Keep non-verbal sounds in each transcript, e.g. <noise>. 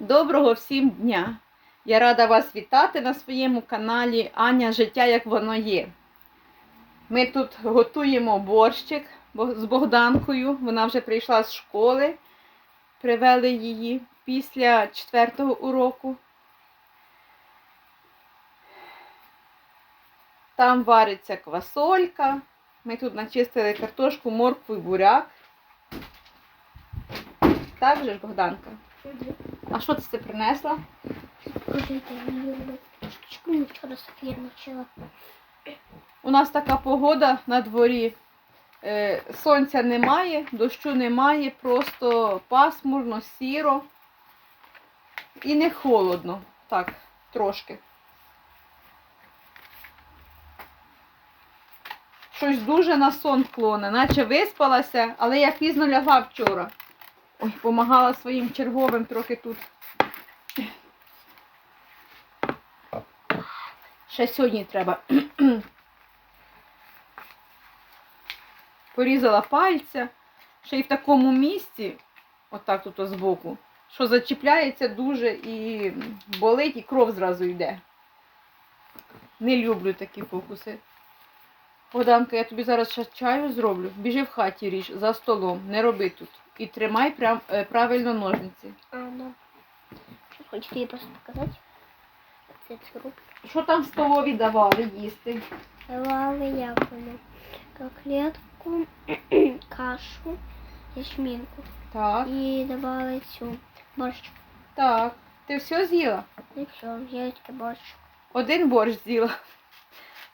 Доброго всім дня! Я рада вас вітати на своєму каналі Аня Життя як воно є. Ми тут готуємо борщик з Богданкою. Вона вже прийшла з школи. Привели її після четвертого уроку. Там вариться квасолька. Ми тут начистили картошку, моркву і буряк. Так же ж, Богданка? А що це ти принесла? У нас така погода на дворі. Е, сонця немає, дощу немає, просто пасмурно, сіро і не холодно. Так, трошки. Щось дуже на сон клоне, наче виспалася, але я пізно лягла вчора. Ой, помагала своїм черговим трохи тут. Ще сьогодні треба. Порізала пальця, ще й в такому місці, отак тут збоку, що зачіпляється дуже і болить, і кров зразу йде. Не люблю такі фокуси. Богданка, я тобі зараз ще чаю зроблю. Біжи в хаті ріж за столом, не роби тут. І тримай прям, е, правильно ножниці. А, да. Что, хочете ей просто показать? Це сироп. Що там в столові давали їсти? Давали яблоко, коклетку, <clears throat> кашу, ячмінку. Так, І давали цю борщ. так. Ти все з'їла? І все, я тільки борщ. Один борщ з'їла.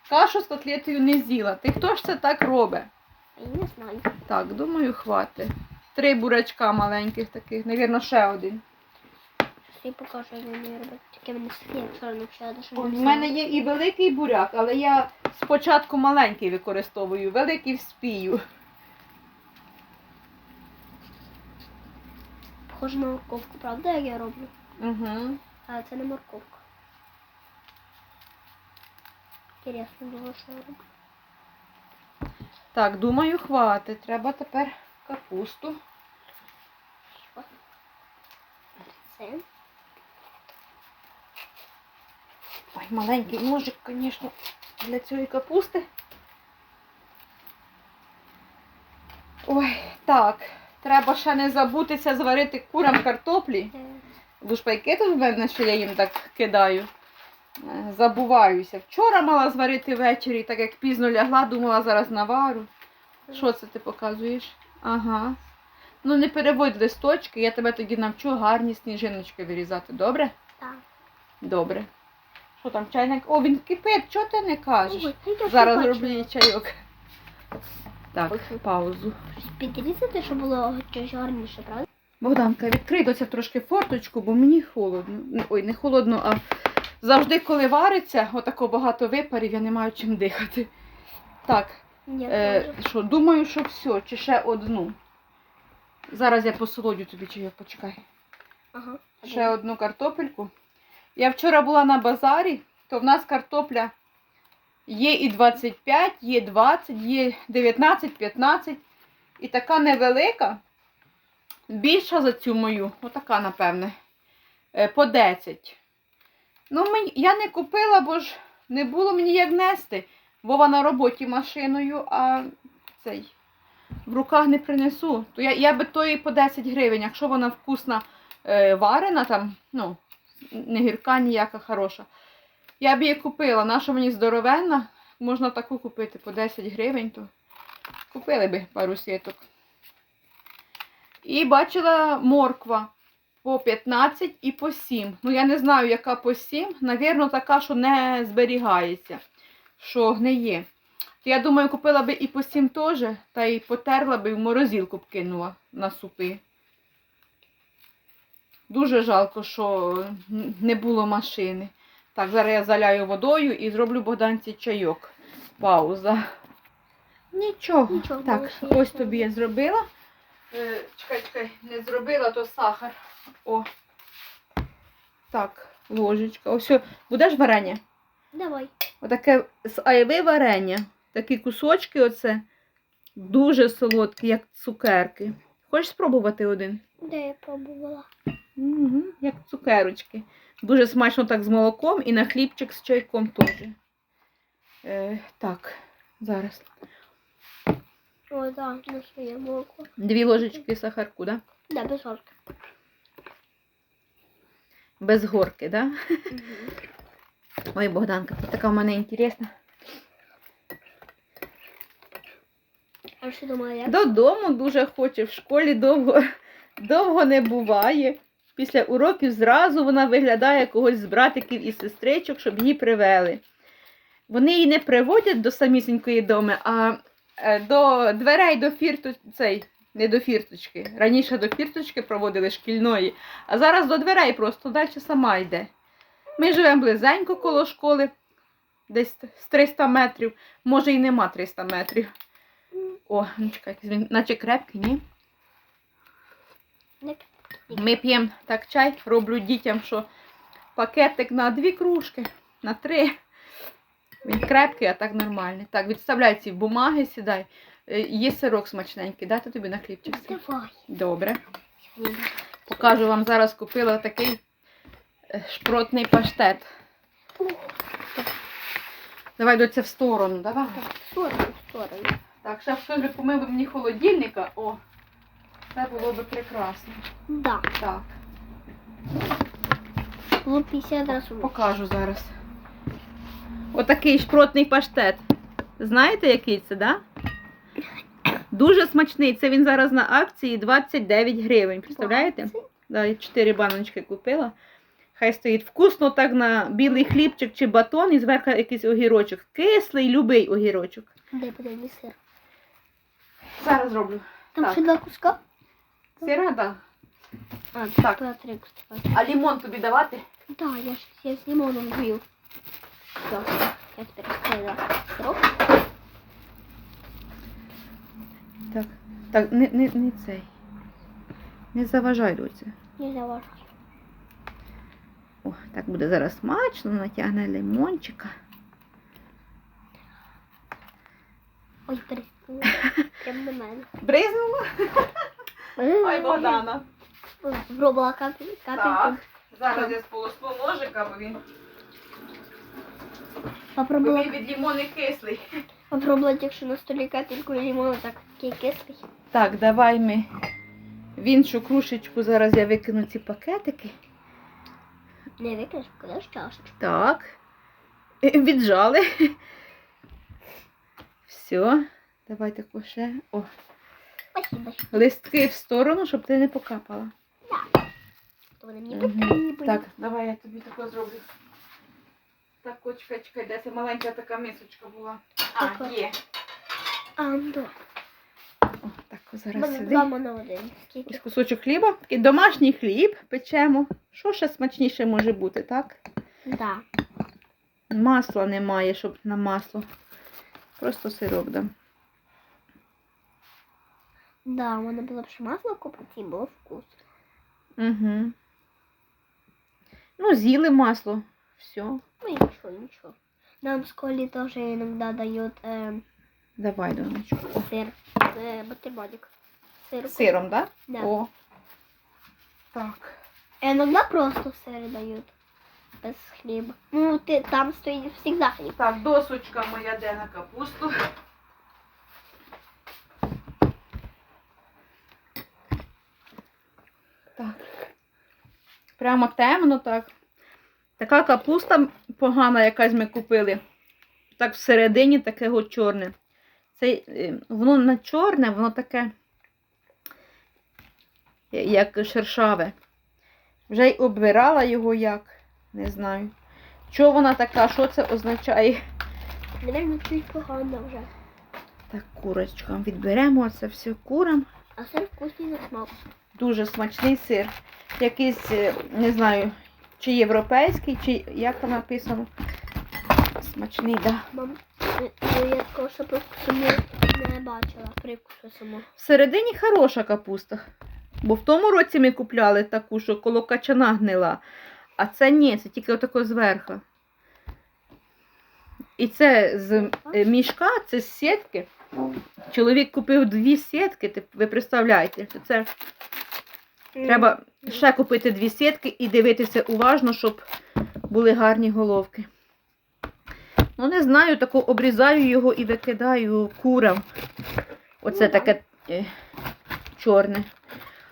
Кашу з котлетою не з'їла. Ти хто ж це так робить? Я не знаю. Так, думаю, хватить. Три бурячка маленьких таких, навірно, ще один. Я покажу, як вони роблять. Тільки вчора навчила, даже У мене мене є і великий буряк, але я спочатку маленький використовую, великий вспію. Похоже на морковку, правда, як я роблю? Угу. А це не морковка. Інтересно було, що. Так, думаю, хватить. Треба тепер капусту. Це. Ой, маленький ножик, звісно, для цієї капусти. Ой, так. Треба ще не забутися зварити курам картоплі. Е, Лушпайки тут в мене, що я їм так кидаю. Забуваюся. Вчора мала зварити ввечері, так як пізно лягла, думала зараз навару. Що це ти показуєш? Ага. Ну не переводь листочки, я тебе тоді навчу гарні сніжиночки вирізати, добре? Так. Добре. Що там чайник? О, він кипить, чого ти не кажеш? Ой, я Зараз роблю їй чайок. Так, Ой. паузу. Підрізати, щоб було гарніше, правда? Богданка, відкрий доця трошки форточку, бо мені холодно. Ой, не холодно, а завжди, коли вариться, отако багато випарів, я не маю чим дихати. Так, Ні, е, що, думаю, що все, чи ще одну. Зараз я посолодю тобі чайок, почекай. Ага. Ще одну картопельку. Я вчора була на базарі, то в нас картопля є і 25, є 20, є 19, 15. І така невелика, більша за цю мою, отака, напевне, е, по 10. Ну, я не купила, бо ж не було мені як нести. Вова на роботі машиною, а цей в руках не принесу. То я, я би тої по 10 гривень, якщо вона вкусна е, варена, там, ну, не гірка ніяка хороша. Я б її купила. Наша мені здоровенна. Можна таку купити по 10 гривень, то купили би пару сіток. І бачила морква по 15 і по 7. Ну, я не знаю, яка по 7. Навірно, така, що не зберігається, що гниє. Я думаю, купила би і по 7 теж, та й потерла би і в морозилку б кинула на супи. Дуже жалко, що не було машини. Так, зараз я заляю водою і зроблю Богданці чайок. Пауза. Нічого. Нічого, так, ось тобі я зробила. Е, чекай, чекай, не зробила, то сахар. О. Так, ложечка. Ось, будеш варення? Давай. Отаке з айви варення. Такі кусочки оце. Дуже солодкі, як цукерки. Хочеш спробувати один? Де я пробувала? Угу, як цукерочки. Дуже смачно так з молоком і на хлібчик з чайком теж. Е, так, зараз. О, так, да, на своє молоко. Дві ложечки сахарку, да? Да, без горки. Без горки, да? Ой, Богданка, ти така в мене інтересна. А що думала, як? Додому дуже хоче, в школі довго, довго не буває. Після уроків зразу вона виглядає когось з братиків і сестричок, щоб її привели. Вони її не приводять до самісінької доми, а е, до дверей до фірту, цей, не до фірточки. Раніше до фірточки проводили шкільної, а зараз до дверей просто далі сама йде. Ми живемо близенько коло школи, десь з 300 метрів, може і нема 300 метрів. О, ну чекай, наче крепкий, ні? Ми п'ємо так чай, роблю дітям, що пакетик на дві кружки, на три. Він крепкий, а так нормальний. Так, відставляй ці бумаги, сідай. Е, Є сирок смачненький, дати тобі на хлібчик. Давай. Добре. Покажу вам зараз купила такий е, шпротний паштет. Давай доця в сторону, давай. Так, в сторону, в сторону. Так, ще хтось би помив мені холодильника. О, це було би прекрасно. Да. Так. Було 50 разів. Покажу зараз. Отакий шпротний паштет. Знаєте, який це, да? Дуже смачний. Це він зараз на акції 29 гривень. Представляєте? Да, я 4 баночки купила. Хай стоїть вкусно так на білий хлібчик чи батон і зверху якийсь огірочок. Кислий, любий огірочок. Де буде мій сир? Зараз зроблю. Там Так. ще два куска? Сира, да. А, Так. три куска. А лимон тобі давати? Да, я ж я з лимоном вбив. Все, я тепер сироп. Так. Не, не, не цей. Не заважай, доця. Не заважаю. О, так буде зараз смачно, натягне лимончика. Ой, перестала. <laughs> Прям на мене. Бризнула? Ой, Богдана. Пробувала капель, капельку. Так. Зараз я сполосну ножика, бо він, бо Попробувала, він від лимони кислий. Попробувала, якщо на столі капельку лимону, так такий кислий. Так, давай ми в іншу крушечку зараз я викину ці пакетики. Не викинеш, покладеш чашечку. Так. Віджали. Все. Давай таку ще. О, Спасибо. листки в сторону, щоб ти не покапала. То вони мені потрібні. Так, давай я тобі тако зроблю. Так, чекай, чекай, де це маленька така мисочка була. А, Така. є. А, да. О, так, зараз Мене сюди. два на один. Ось кусочок хліба. Такий домашній хліб печемо. Що ще смачніше може бути, так? Да. Масла немає, щоб на масло. Просто сироп дам. Да, у мене було б ще масло купити і було вкус. Угу. Ну, з'їли масло. Все. Ну ничего, ничего. Нам в школе тоже иногда дают э, Давай, донечку. О, сыр, э, бутербродик. Сыр. Сиром, так? Да. О. Так. И иногда просто сыр дают. Без хлеба. Ну, ты там стоит всегда хлеб. Так, досочка моя де на капусту. Так. Прямо темно так. Така капуста погана, якась ми купили. Так всередині таке от чорне. Це, е, воно не чорне, воно таке, е, як шершаве. Вже й обвирала його як. Не знаю. Чого вона така, що це означає? Наверное, чуть погано уже. Так, курочкам відберемо це все курам. А сыр вкусный на смак. Дуже смачний сир. Якийсь, е, не знаю, чи європейський, чи як там написано. Смачний, да. Мам, е, е, я такого ще привкусу не, бачила. Привкусу само. Всередині хороша капуста. Бо в тому році ми купляли таку, що коло качана гнила. А це ні, це тільки отако зверху. І це з е, мішка, це з сітки. Чоловік купив дві сітки, ви представляєте, що це Треба ще купити дві сітки і дивитися уважно, щоб були гарні головки. Ну, не знаю, тако обрізаю його і викидаю курам. Оце Ну, таке е, чорне.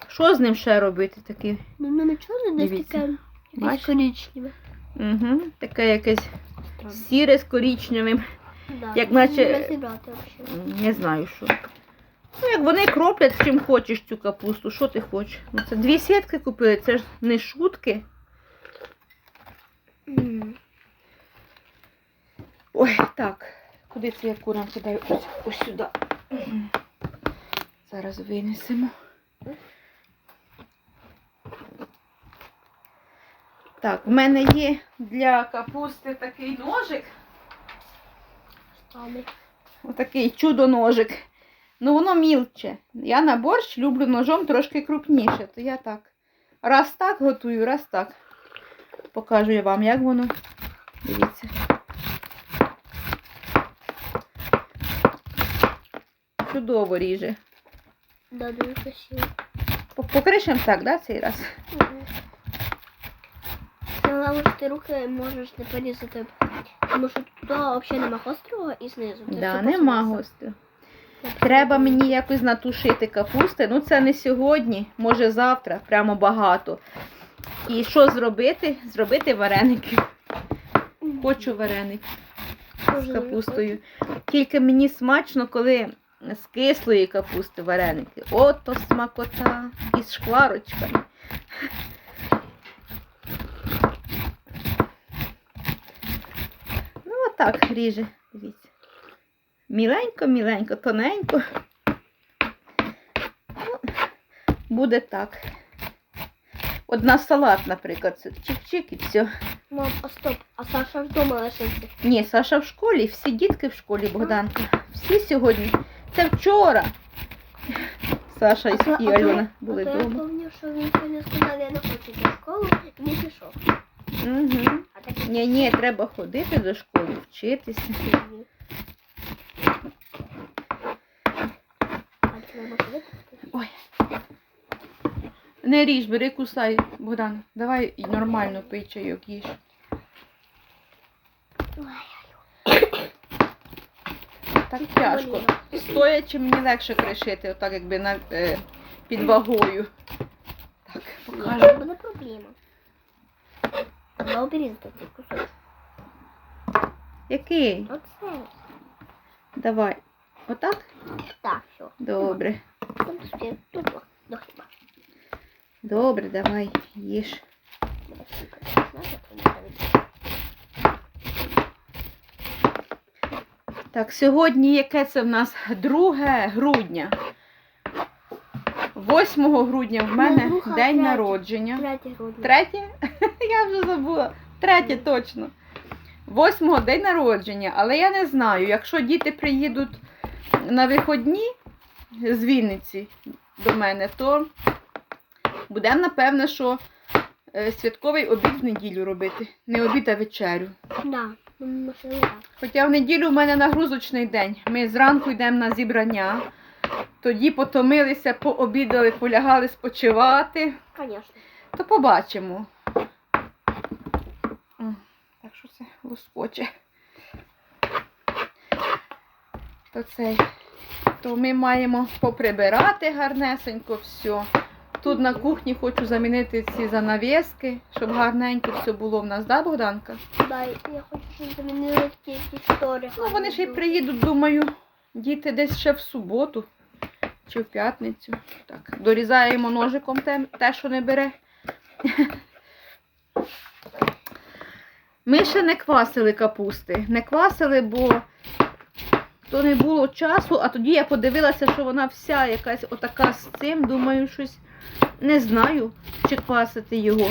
Що з ним ще робити? Таке, Ну, в мене чорне десь Дивіться. таке Бачиш? коричневе. угу, таке якесь сіре з корічневим. Да. як наче- Не розібрати взагалі. М, Не знаю що. Ну, як вони кроплять, чим хочеш цю капусту, що ти хочеш. Ну, це дві сітки купили, це ж не шутки. Ой, так. Куди це я курам кидаю? Ось, ось сюди. Зараз винесемо. Так, в мене є для капусти такий ножик. Стане. Отакий чудо-ножик. Ну, воно мілче. Я на борщ люблю ножом трошки крупніше, то я так. Раз так готую, раз так. Покажу я вам, як воно. Дивіться. Чудово ріже. Да, дуже Покришем так, да, цей раз? Головне, ти руки можеш не порізати, тому що тут взагалі нема гострого і знизу. Це Да, нема пластмаса. Треба мені якось натушити капусти. Ну, це не сьогодні, може завтра, прямо багато. І що зробити? Зробити вареники. Хочу вареник Дуже з капустою. Тільки мені смачно, коли з кислої капусти вареники. Ото смакота із шкварочками. Ну, отак ріже, дивіться. Міленько, міленько, тоненько. Ну, буде так. Одна салат, наприклад, це чик-чик і все. Мам, а стоп, а Саша вдома лишився. Ні, Саша в школі, всі дітки в школі, Богданка. Всі сьогодні. Це вчора. Саша і, і Альона були а то я пам'ятаю, що він сьогодні сказав, я не хочу в школу, і не пішов. Угу. А Ні, ні, треба ходити до школи, вчитися. Ні. А треба ходити? Ой. Не ріж, бери, кусай, Богдан. Давай нормально пий чайок їж. Так тяжко. Стоячи мені легше кришити, отак якби на, е, під вагою. Так, покажу. Буде проблема. Треба обрізати цей кусочок. Який? Оце. Давай. Отак? Так, все. Добре. Добре, давай, їж. Так, сьогодні яке це в нас 2 грудня. 8 грудня в мене Ну, друга, день третє. народження. Третє грудня. Третє? <laughs> Я вже забула. Третє точно. 8 день народження, але я не знаю, якщо діти приїдуть на виходні з Вінниці до мене, то будемо, напевне, що е, святковий обід в неділю робити. Не обід, а вечерю. Да. Хоча в неділю в мене нагрузочний день. Ми зранку йдемо на зібрання, тоді потомилися, пообідали, полягали спочивати. Звісно. То побачимо. Так що це лоскоче. То цей. То ми маємо поприбирати гарнесенько все. Тут на кухні хочу замінити ці занавіски, щоб гарненько все було в нас, да, Богданка? Да, я хочу, щоб замінили якісь штори. Ну, вони ще й приїдуть, думаю, діти десь ще в суботу чи в п'ятницю. Так, дорізаємо ножиком те, те, що не бере. Ми ще не квасили капусти. Не квасили, бо то не було часу, а тоді я подивилася, що вона вся якась отака з цим. Думаю, щось не знаю, чи квасити його.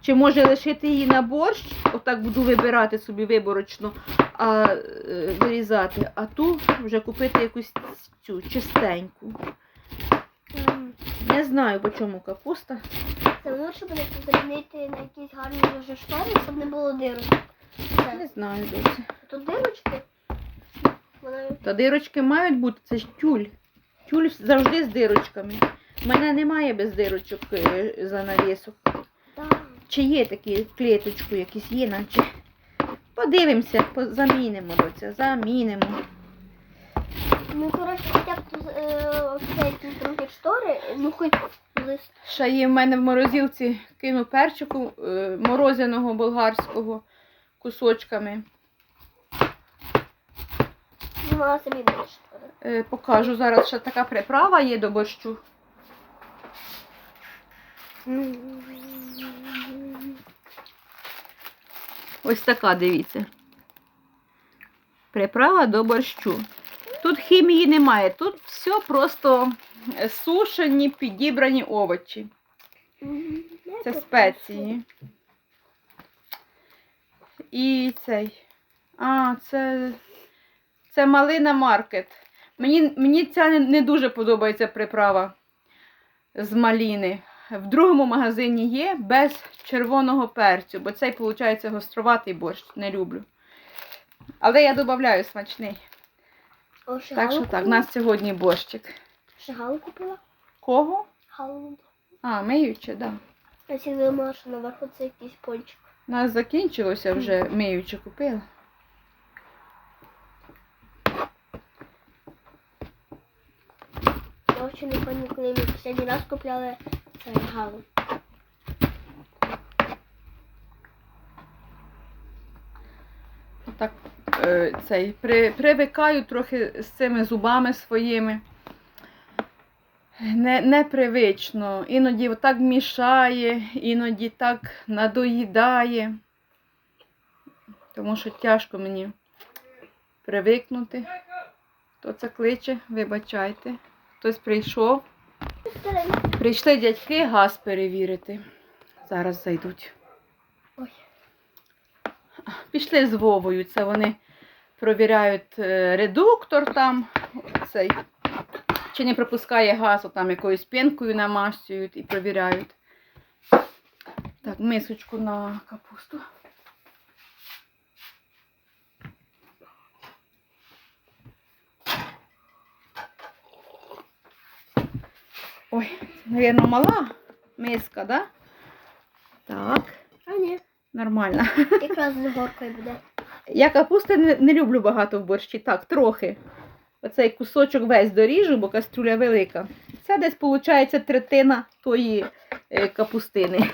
Чи може лишити її на борщ, отак буду вибирати собі виборочно, а е, вирізати, а ту вже купити якусь цю чистеньку. Не знаю, по чому капуста. Це лучше буде замінити на якісь гарні дуже штори, щоб не було дирочок. Не знаю, досі. Тут дирочки. Вона Та дирочки мають бути, це ж тюль. Тюль завжди з дирочками. У мене немає без дирочок е, занавісок. Так. Чи є такі клеточку якісь є, наче. Подивимося, по- замінимо доця, замінимо. Ну, коротше, хоча б тут е, цей трохи штори, ну хоч. Ще є в мене в морозилці кину перчику е, морозяного болгарського кусочками. Ну, собі штори. Е, покажу зараз, ще така приправа є до борщу. Ось така, дивіться. Приправа до борщу. Тут хімії немає, тут все просто сушені, підібрані овочі. Це спеції. І цей. А, це. Це малина маркет. Мені, мені ця не, не дуже подобається приправа з маліни. В другому магазині є без червоного перцю, бо цей, виходить, гостроватий борщ. Не люблю. Але я додаю смачний. Так що так, у нас сьогодні борщик. Шигалу купила? Кого? Галу. А, миюче, так. Да. Я думала, що наверху це якийсь пончик. У нас закінчилося вже миюче купила. Я не пам'ятаю, коли ми останній раз купляли цей галу. Так, е, цей, при, привикаю трохи з цими зубами своїми. Не, непривично. Іноді так мішає, іноді так надоїдає. Тому що тяжко мені привикнути. Хто це кличе, вибачайте. Хтось прийшов. Прийшли дядьки газ перевірити. Зараз зайдуть. Ой. Пішли з Вовою. Це вони провіряють е, редуктор там. Цей. Чи не пропускає газу, там якоюсь пінкою намащують і провіряють. Так, мисочку на капусту. Ой, мабуть, мала миска, да? Так, А ні, нормально. якраз з горкою буде. Я капусти не, не люблю багато в борщі, так, трохи. Оцей кусочок весь доріжу, бо кастрюля велика. Це десь виходить третина тої е, капустини.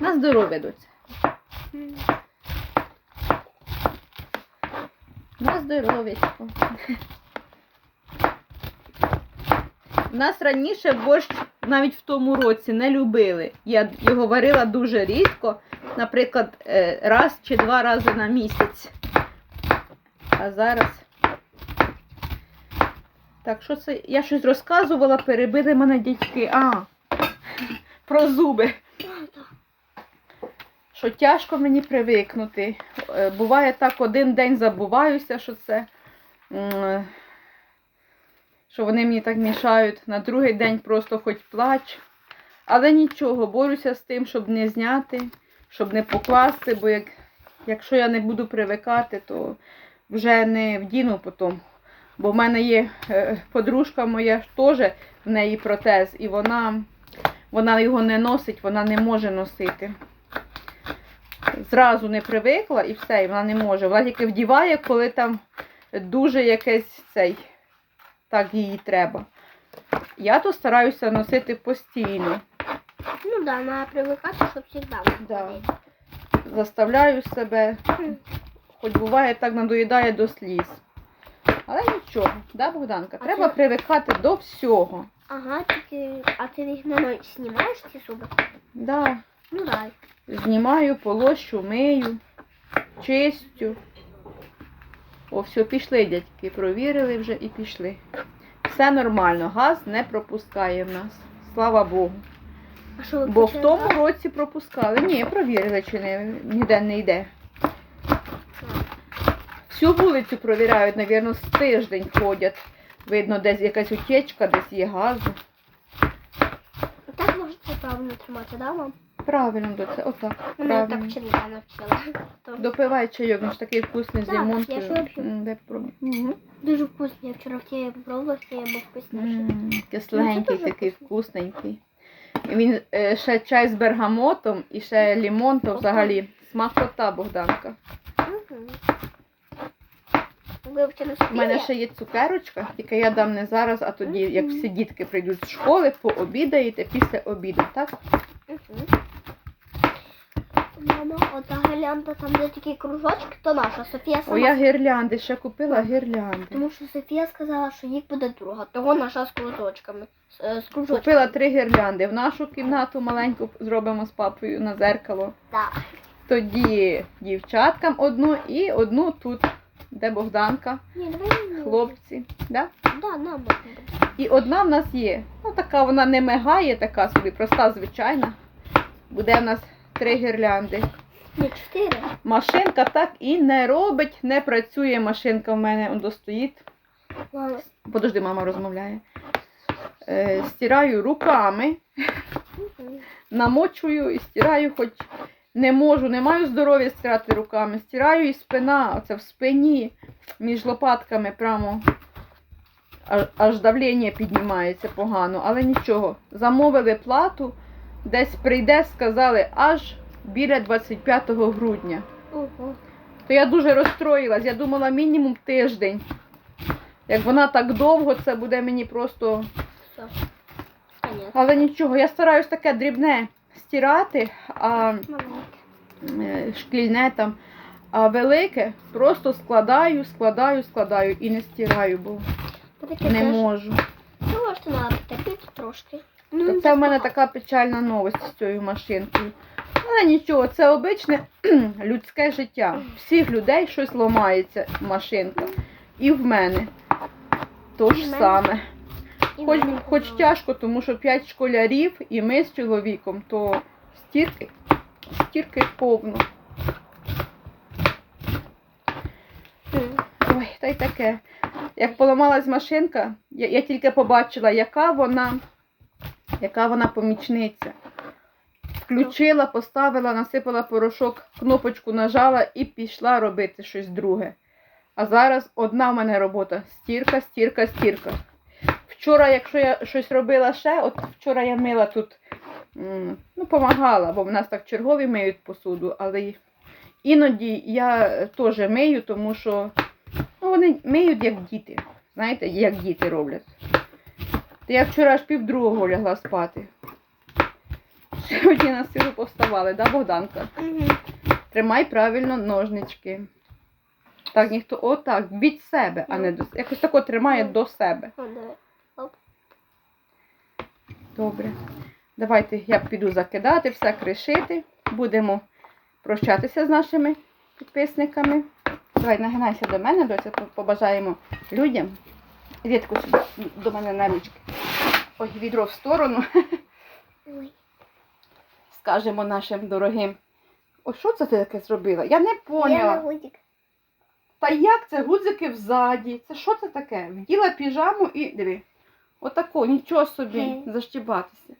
На здоров'я доця. На здоров'ячко. У нас раніше борщ навіть в тому році не любили. Я його варила дуже рідко, наприклад, е, раз чи два рази на місяць. А зараз. Так, що це? Я щось розказувала, перебили мене дядьки. А, про зуби що тяжко мені привикнути. Е, Буває так, один день забуваюся, що це. Що вони мені так мішають. На другий день просто хоч плач. Але нічого, борюся з тим, щоб не зняти, щоб не покласти, бо як, якщо я не буду привикати, то вже не вдіну потім. Бо в мене є е, подружка моя теж в неї протез, і вона, вона його не носить, вона не може носити зразу не привикла і все, і вона не може. Вона тільки вдіває, коли там дуже якесь цей, так їй треба. Я то стараюся носити постійно. Ну да, треба привикати, щоб завжди. Да. Заставляю себе, хоч буває так надоїдає до сліз. Але нічого, да, Богданка? А Треба це- привикати до всього. Ага, тільки, а ти їх на ночь знімаєш ці зуби? Да. Ну да. Знімаю, полощу, мию, чистю. О, все, пішли, дядьки, провірили вже і пішли. Все нормально, газ не пропускає в нас. Слава Богу. А що ви Бо в почали тому році пропускали. Ні, провірили, чи не, ніде не йде. Всю вулицю провіряють, мабуть, з тиждень ходять. Видно, десь якась утечка, десь є газу. Так можете правильно тримати, да, мам? Правильно, до це. Отак. Мене так Правильно. вчителя навчила. То Допивай чайок, він ж такий вкусний з Так, я ж лимонкою. вип'ю. М, Дай попробуй. Мгм. Дуже вкусний. Я вчора в тебе попробувала, в тебе був вкусніший. М, Кисленький, дуже такий вкусненький. Він е, ще чай з бергамотом і ще лімон, то взагалі смакота Богданка. У мене ще є цукерочка, тільки я дам не зараз, а тоді, як всі дітки прийдуть з школи, пообідаєте після обіду, так? Мгм. Мама, ота гірлянда, там де такі кружочки, то наша. Софія О, я гірлянди, ще купила гірлянди. Тому що Софія сказала, що їх буде друга. Того наша з кружочками. З, е, кружочками. Купила три гірлянди. В нашу кімнату маленьку зробимо з папою на зеркало. Так. Тоді дівчаткам одну і одну тут, де Богданка, Ні, давай не хлопці. Да? Да, нам можна. І одна в нас є. Ну, така вона не мигає, така собі, проста, звичайна. Буде в нас три гірлянди. Ні, чотири. Машинка так і не робить, не працює машинка в мене, он достоїть. Мама. Подожди, мама розмовляє. Е, стираю руками, намочую і стираю, хоч не можу, не маю здоров'я стирати руками. Стираю і спина, оце в спині, між лопатками прямо. Аж, аж давлення піднімається погано, але нічого. Замовили плату, десь прийде, сказали, аж біля 25 грудня. Ого. То я дуже розстроїлась. Я думала мінімум тиждень. Як вона так довго, це буде мені просто. Але нічого, я стараюсь таке дрібне стирати, а е, шкільне там. А велике просто складаю, складаю, складаю і не стираю, бо не можу. Ну, треба трошки. Ну, це в мене така печальна новость з цією машинкою. Але нічого, це обичне <clears throat> людське життя. Всіх людей щось ламається машинка. І в мене. То ж саме. Хоч, хоч тяжко, тому що п'ять школярів і ми з чоловіком, то стірки, стірки повно. Ой, та й таке. Як поламалась машинка, я, я тільки побачила, яка вона, яка вона помічниця. Включила, поставила, насипала порошок, кнопочку нажала і пішла робити щось друге. А зараз одна в мене робота: стірка, стірка, стірка. Вчора, якщо я щось робила ще, от вчора я мила тут, ну, помагала, бо в нас так чергові миють посуду, але іноді я теж мию, тому що ну, вони миють як діти. Знаєте, як діти роблять. Та я вчора аж півдругого лягла спати. Сьогодні на силу повставали, да, Богданка? Мгм. Тримай правильно ножнички. Так, ніхто отак, від себе, а не до себе. Якось тако тримає Ну. до себе. Добре. Давайте я піду закидати, все кришити. Будемо прощатися з нашими підписниками. Давай, нагинайся до мене, доця, побажаємо людям. Сюди до мене на ручки. Ой, відро в сторону. Ой. Скажемо нашим дорогим. О, що це ти таке зробила? Я не поняла. Та як це гудзики взаді? Це що це таке? Вділа піжаму і диви. Отако, нічого собі защібатися.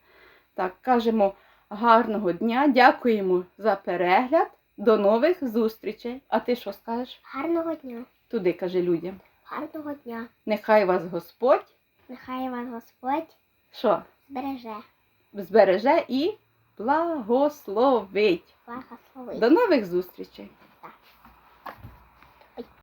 Так, кажемо гарного дня, дякуємо за перегляд. До нових зустрічей. А ти що скажеш? Гарного дня. Туди каже людям. Гарного дня. Нехай вас Господь Нехай вас Господь що збереже. збереже і благословить. Благословить. До нових зустрічей.